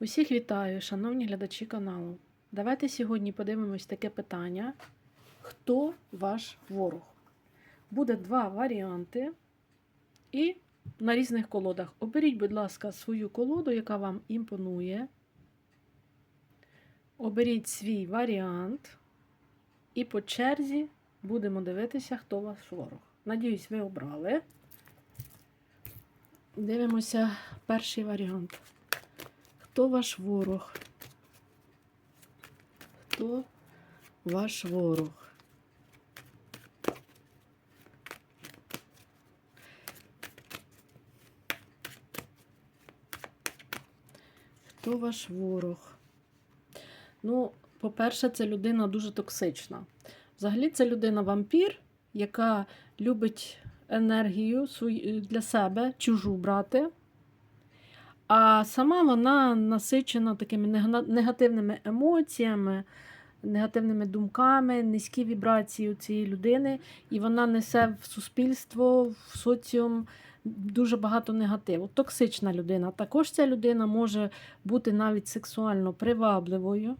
Усіх вітаю, шановні глядачі каналу. Давайте сьогодні подивимось таке питання: хто ваш ворог? Буде два варіанти, і на різних колодах. Оберіть, будь ласка, свою колоду, яка вам імпонує. Оберіть свій варіант, і по черзі будемо дивитися, хто ваш ворог. Надіюсь, ви обрали. Дивимося перший варіант. Хто ваш ворог? Хто ваш ворог? Хто ваш ворог? Ну, по-перше, це людина дуже токсична. Взагалі, це людина вампір, яка любить енергію для себе, чужу брати. А сама вона насичена такими негативними емоціями, негативними думками, низькі вібрації у цієї людини, і вона несе в суспільство, в соціум дуже багато негативу. Токсична людина. Також ця людина може бути навіть сексуально привабливою,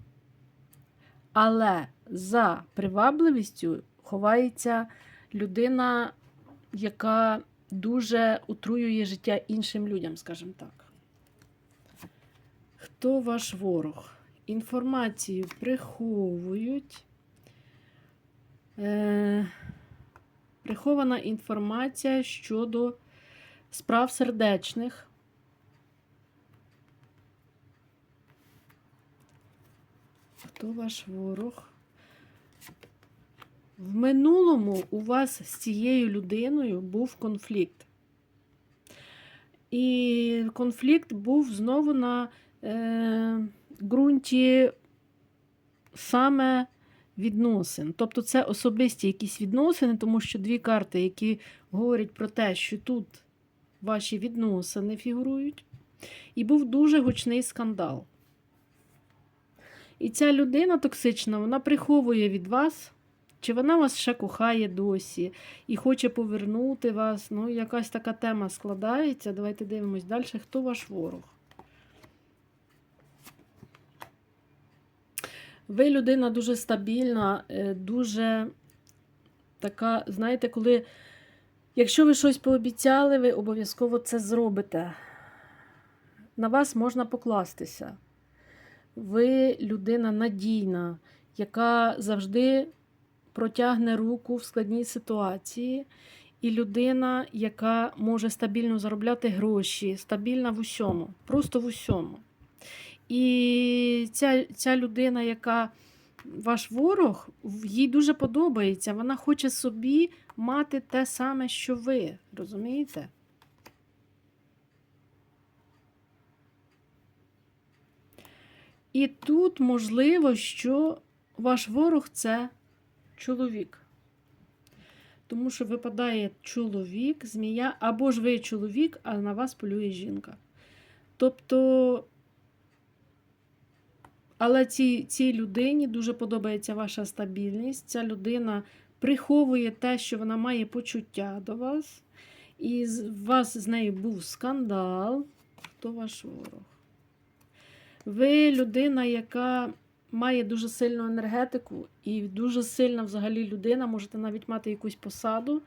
але за привабливістю ховається людина, яка дуже отруює життя іншим людям, скажімо так. Хто ваш ворог? Інформацію приховують. Е, прихована інформація щодо справ сердечних. Хто ваш ворог? В минулому у вас з цією людиною був конфлікт. І конфлікт був знову на ґрунті саме відносин. Тобто це особисті якісь відносини, тому що дві карти, які говорять про те, що тут ваші відносини фігурують, і був дуже гучний скандал. І ця людина токсична, вона приховує від вас, чи вона вас ще кохає досі і хоче повернути вас. Ну, якась така тема складається. Давайте дивимось далі. Хто ваш ворог? Ви людина дуже стабільна, е, дуже така, знаєте, коли, якщо ви щось пообіцяли, ви обов'язково це зробите. На вас можна покластися. Ви людина надійна, яка завжди протягне руку в складній ситуації, і людина, яка може стабільно заробляти гроші, стабільна в усьому, просто в усьому. І ця, ця людина, яка ваш ворог, їй дуже подобається. Вона хоче собі мати те саме, що ви. Розумієте? І тут можливо, що ваш ворог це чоловік. Тому що випадає чоловік, змія, або ж ви чоловік, а на вас полює жінка. Тобто, але цій, цій людині дуже подобається ваша стабільність. Ця людина приховує те, що вона має почуття до вас. І у вас з нею був скандал. Хто ваш ворог? Ви людина, яка має дуже сильну енергетику, і дуже сильна взагалі людина, можете навіть мати якусь посаду.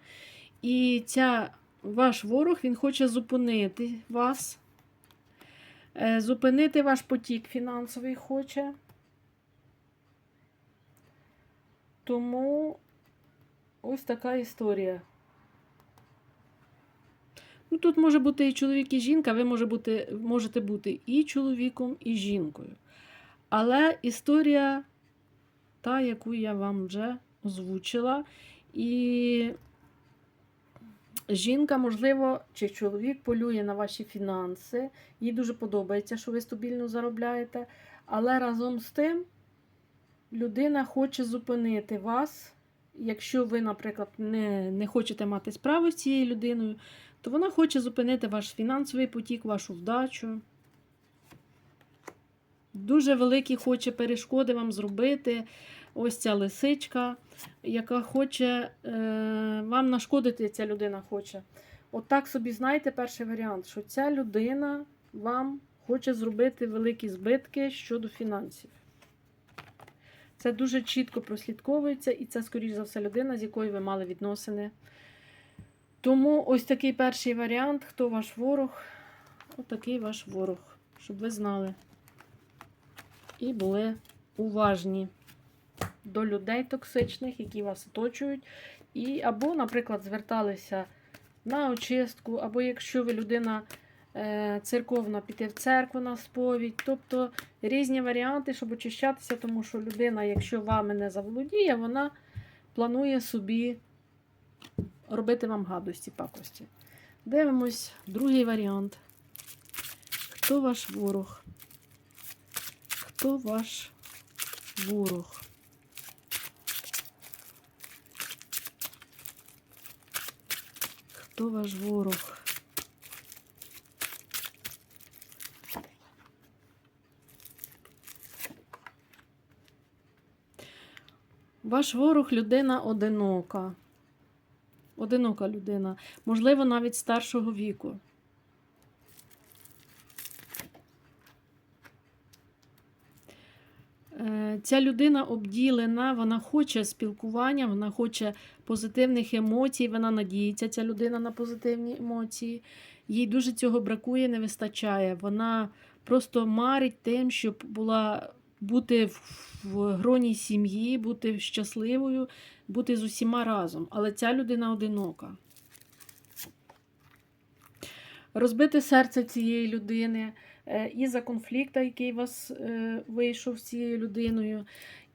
І ця ваш ворог він хоче зупинити вас, зупинити ваш потік фінансовий хоче. Тому ось така історія. Ну, тут може бути і чоловік, і жінка, ви може бути, можете бути і чоловіком, і жінкою. Але історія та, яку я вам вже озвучила. І жінка, можливо, чи чоловік полює на ваші фінанси. Їй дуже подобається, що ви стабільно заробляєте. Але разом з тим людина хоче зупинити вас. Якщо ви, наприклад, не, не хочете мати справи з цією людиною, то вона хоче зупинити ваш фінансовий потік, вашу вдачу. Дуже великі хоче перешкоди вам зробити. Ось ця лисичка, яка хоче е, вам нашкодити, ця людина хоче. От так собі знаєте перший варіант, що ця людина вам хоче зробити великі збитки щодо фінансів. Це дуже чітко прослідковується, і це, скоріш за все, людина, з якою ви мали відносини. Тому ось такий перший варіант, хто ваш ворог, отакий ваш ворог, щоб ви знали. І були уважні до людей токсичних, які вас оточують. І або, наприклад, зверталися на очистку, або якщо ви людина е, церковна, піти в церкву на сповідь. Тобто різні варіанти, щоб очищатися, тому що людина, якщо вами не заволодіє, вона планує собі робити вам гадості, пакості. Дивимось другий варіант. Хто ваш ворог? Хто ваш ворог? Хто ваш ворог? Ваш ворог людина одинока. Одинока людина. Можливо, навіть старшого віку. Е, Ця людина обділена, вона хоче спілкування, вона хоче позитивних емоцій, вона надіється, ця людина на позитивні емоції. Їй дуже цього бракує, не вистачає. Вона просто марить тим, щоб була бути в, гроні сім'ї, бути щасливою, бути з усіма разом. Але ця людина одинока. Розбите серце цієї людини е, із-за конфлікту, який у вас е, вийшов з цією людиною.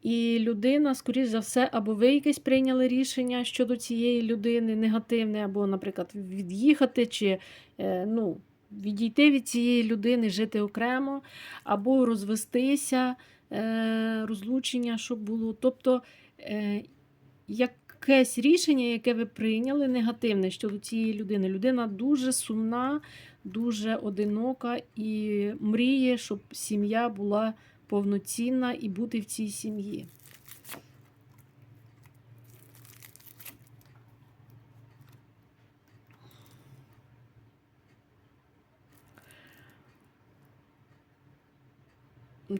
І людина, скоріш за все, або ви якесь прийняли рішення щодо цієї людини негативне, або, наприклад, від'їхати, чи е, ну, відійти від цієї людини, жити окремо, або розвестися, розлучення, щоб було. Тобто е, якесь рішення, яке ви прийняли, негативне щодо цієї людини. Людина дуже сумна, дуже одинока і мріє, щоб сім'я була повноцінна і бути в цій сім'ї.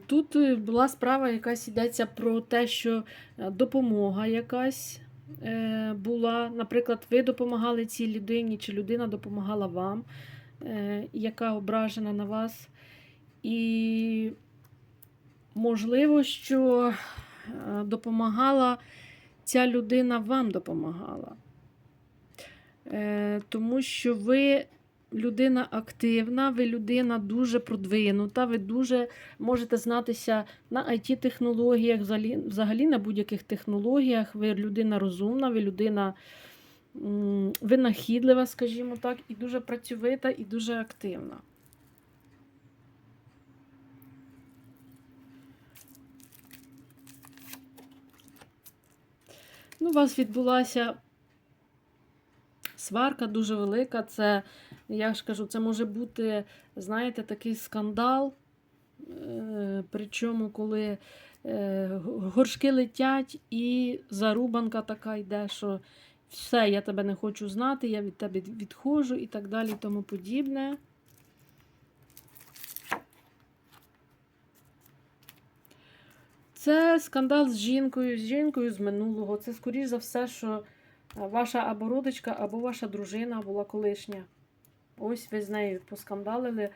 Тут е, була справа, якась йдеться про те, що е, допомога якась була. Наприклад, ви допомагали цій людині, чи людина допомагала вам, яка ображена на вас. І можливо, що допомагала ця людина вам допомагала. Тому що ви людина активна, ви людина дуже продвинута, ви дуже можете знатися на it технологіях взагалі, на будь-яких технологіях. Ви людина розумна, ви людина винахідлива, скажімо так, і дуже працьовита, і дуже активна. Ну, у вас відбулася сварка дуже велика. Це, я ж кажу, це може бути, знаєте, такий скандал. Е, Причому, коли е, горшки летять, і зарубанка така йде, що все, я тебе не хочу знати, я від тебе відходжу і так далі, і тому подібне. Це скандал з жінкою, з жінкою з минулого. Це, скоріш за все, що ваша або родичка, або ваша дружина була колишня. Ось ви з нею поскандалили.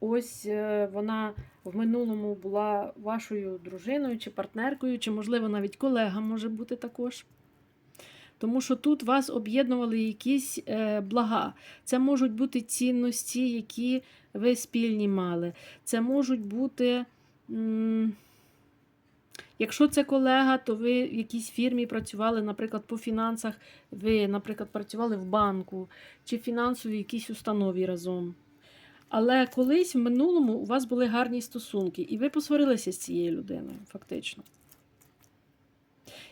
Ось е, вона в минулому була вашою дружиною чи партнеркою, чи, можливо, навіть колега може бути також. Тому що тут вас об'єднували якісь е, блага. Це можуть бути цінності, які ви спільні мали. Це можуть бути. М Якщо це колега, то ви в якійсь фірмі працювали, наприклад, по фінансах, ви, наприклад, працювали в банку чи фінансовій якійсь установі разом. Але колись в минулому у вас були гарні стосунки, і ви посварилися з цією людиною, фактично.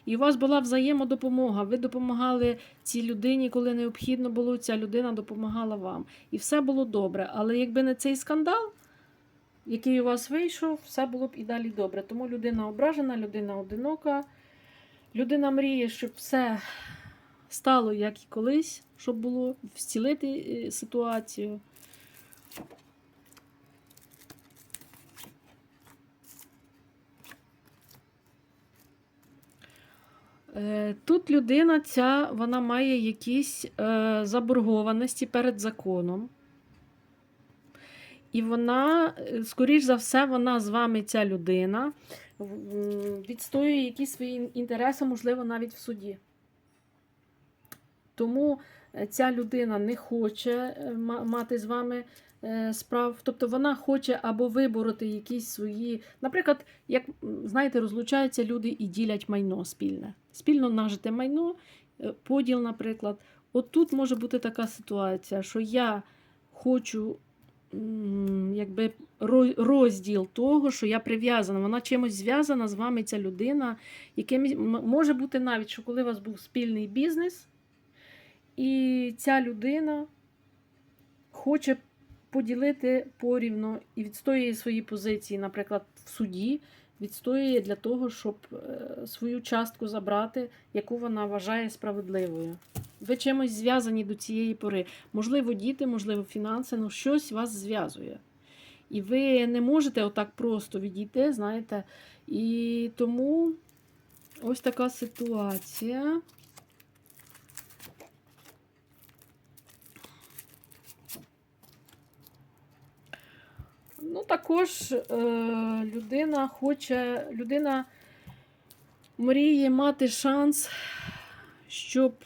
І у вас була взаємодопомога. Ви допомагали цій людині, коли необхідно було, ця людина допомагала вам. І все було добре. Але якби не цей скандал, який у вас вийшов, все було б і далі добре. Тому людина ображена, людина одинока, людина мріє, щоб все стало, як і колись, щоб було вцілити е, ситуацію. Е, тут людина ця вона має якісь е, заборгованості перед законом. І вона, е, скоріш за все, вона з вами, ця людина, відстоює якісь свої інтереси, можливо, навіть в суді. Тому е, ця людина не хоче е, мати з вами справ. Тобто вона хоче або вибороти якісь свої. Наприклад, як знаєте, розлучаються люди і ділять майно спільне. Спільно нажите майно, поділ, наприклад. От тут може бути така ситуація, що я хочу якби розділ того, що я прив'язана. Вона чимось зв'язана з вами, ця людина, яким може бути навіть, що коли у вас був спільний бізнес, і ця людина хоче поділити порівно і відстоює свої позиції, наприклад, в суді, відстоює для того, щоб е, свою частку забрати, яку вона вважає справедливою. Ви чимось зв'язані до цієї пори. Можливо, діти, можливо, фінанси, ну щось вас зв'язує. І ви не можете отак просто відійти, знаєте. І тому ось така ситуація. Ну, також е, людина хоче, людина мріє мати шанс, щоб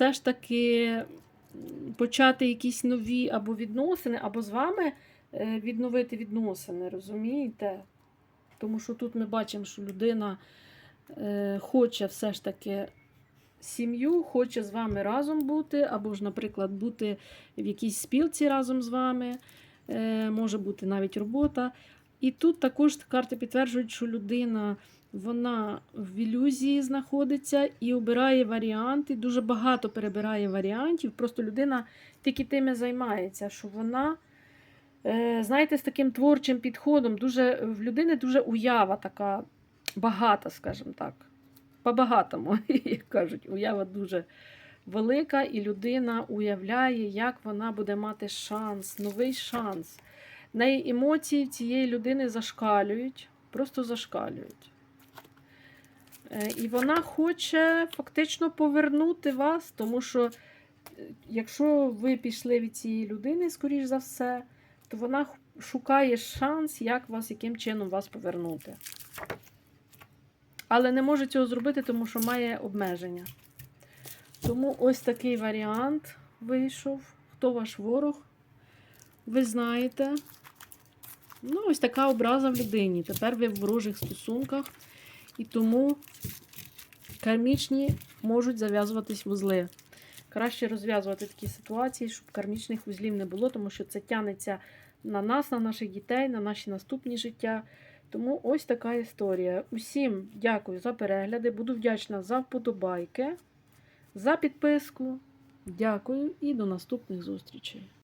все ж таки почати якісь нові або відносини, або з вами е, відновити відносини, розумієте? Тому що тут ми бачимо, що людина е, хоче все ж таки сім'ю, хоче з вами разом бути, або ж, наприклад, бути в якійсь спілці разом з вами. Е, може бути навіть робота. І тут також карти підтверджують, що людина вона в ілюзії знаходиться і обирає варіанти, дуже багато перебирає варіантів. Просто людина тільки тими займається, що вона, е, знаєте, з таким творчим підходом, дуже, в людини дуже уява така багата, скажімо так. По-багатому, як кажуть, уява дуже велика, і людина уявляє, як вона буде мати шанс, новий шанс. В неї емоції цієї людини зашкалюють, просто зашкалюють. Е, І вона хоче фактично повернути вас, тому що е, якщо ви пішли від цієї людини, скоріш за все, то вона шукає шанс, як вас, яким чином вас повернути. Але не може цього зробити, тому що має обмеження. Тому ось такий варіант вийшов. Хто ваш ворог? Ви знаєте. Ну, ось така образа в людині. Тепер ви в ворожих стосунках, і тому кармічні можуть зав'язуватись вузли. Краще розв'язувати такі ситуації, щоб кармічних вузлів не було, тому що це тянеться на нас, на наших дітей, на наші наступні життя. Тому ось така історія. Усім дякую за перегляди. Буду вдячна за вподобайки, за підписку. Дякую і до наступних зустрічей.